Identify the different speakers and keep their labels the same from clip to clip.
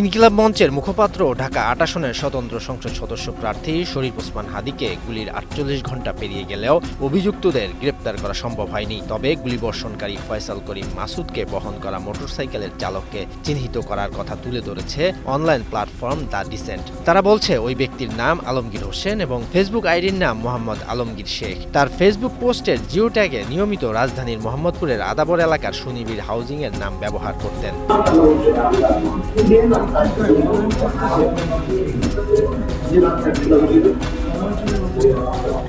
Speaker 1: ইনকিলাব মঞ্চের মুখপাত্র ঢাকা আট আসনের স্বতন্ত্র সংসদ সদস্য প্রার্থী শরীফ ওসমান হাদিকে গুলির আটচল্লিশ ঘণ্টা পেরিয়ে গেলেও অভিযুক্তদের গ্রেপ্তার করা সম্ভব হয়নি। তবে গুলিবর্ষণকারী ফয়সাল করিম মাসুদকে বহন করা মোটরসাইকেলের চালককে চিহ্নিত করার কথা তুলে ধরেছে অনলাইন প্ল্যাটফর্ম দ্য ডিসেন্ট। তারা বলছে, ওই ব্যক্তির নাম আলমগীর হোসেন এবং ফেসবুক আইডির নাম মোহাম্মদ আলমগীর শেখ। তার ফেসবুক পোস্টের জিও ট্যাগে নিয়মিত রাজধানীর মোহাম্মদপুরের আদাবর এলাকার সুনিবিড় হাউজিং এর নাম ব্যবহার করতেন। Thank you.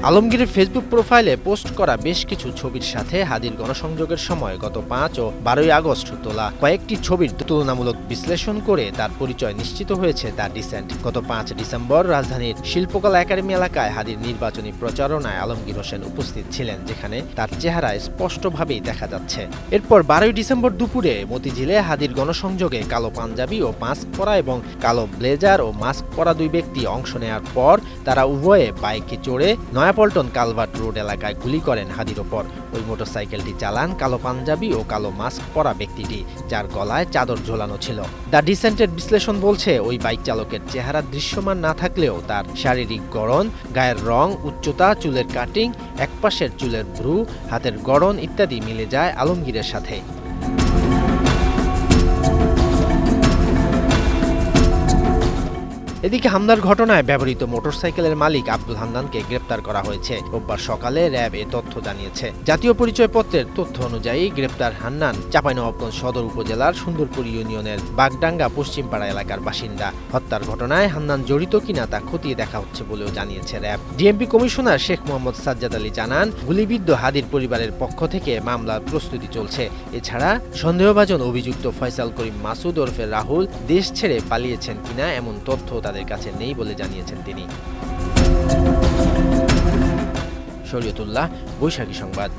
Speaker 1: আলমগীরের ফেসবুক প্রোফাইলে পোস্ট করা বেশ কিছু ছবির সাথে হাদির গণসংযোগের সময় গত পাঁচ ও বারোই আগস্ট তোলা কয়েকটি ছবির তুলনামূলক বিশ্লেষণ করে তার পরিচয় নিশ্চিত হয়েছে দ্য ডিসেন্ট গত পাঁচ ডিসেম্বর রাজধানীর শিল্পকলা একাডেমি এলাকায় হাদির নির্বাচনী প্রচারণায় আলমগীর হোসেন উপস্থিত ছিলেন, যেখানে তার চেহারা স্পষ্টভাবেই দেখা যাচ্ছে। এরপর বারোই ডিসেম্বর দুপুরে মতিঝিলে হাদির গণসংযোগে কালো পাঞ্জাবি ও মাস্ক পরা এবং কালো ব্লেজার ও মাস্ক পরা দুই ব্যক্তি অংশ নেওয়ার পর তারা উভয়ে বাইকে চড়ে নয়াপল্টন কালভার্ট রোড এলাকায় গুলি করেন হাদির ওপর। ওই মোটরসাইকেলটি চালান কালো পাঞ্জাবি ও কালো মাস্ক পরা ব্যক্তিটি, যার গলায় চাদর ঝোলানো ছিল। দ্য ডিসেন্টের বিশ্লেষণ বলছে, ওই বাইক চালকের চেহারা দৃশ্যমান না থাকলেও তার শারীরিক গড়ন, গায়ের রং, উচ্চতা, চুলের কাটিং, একপাশের চুলের ভ্রু, হাতের গড়ন ইত্যাদি মিলে যায় আলমগীরের সাথে। এদিকে হামলার ঘটনায় ব্যবহৃত মোটরসাইকেলের মালিক আব্দুল হান্নানকে গ্রেপ্তার করা হয়েছে। রোববার সকালে র্যাব এ তথ্য জানিয়েছে। জাতীয় পরিচয়পত্রের তথ্য অনুযায়ী গ্রেপ্তার হান্নান চাঁপাইনবাবগঞ্জ সদর উপজেলার সুন্দরপুর ইউনিয়নের বাগডাঙ্গা পশ্চিমপাড়া এলাকার বাসিন্দা। হত্যার ঘটনায় হান্নান জড়িত কিনা তা খতিয়ে দেখা হচ্ছে বলেও জানিয়েছে RAB. DMP commissioner Sheikh Mohammad Sajjad Ali জানান, গুলিবিদ্ধ হাদির পরিবারের পক্ষ থেকে মামলার প্রস্তুতি চলছে। এছাড়া সন্দেহভাজন অভিযুক্ত ফয়সাল করিম মাসুদ ওরফে রাহুল দেশ ছেড়ে পালিয়েছেন কিনা এমন তথ্য তাদের কাছে নেই বলে জানিয়েছেন তিনি। শরীয়তুল্লাহ বৈশাখী সংবাদ।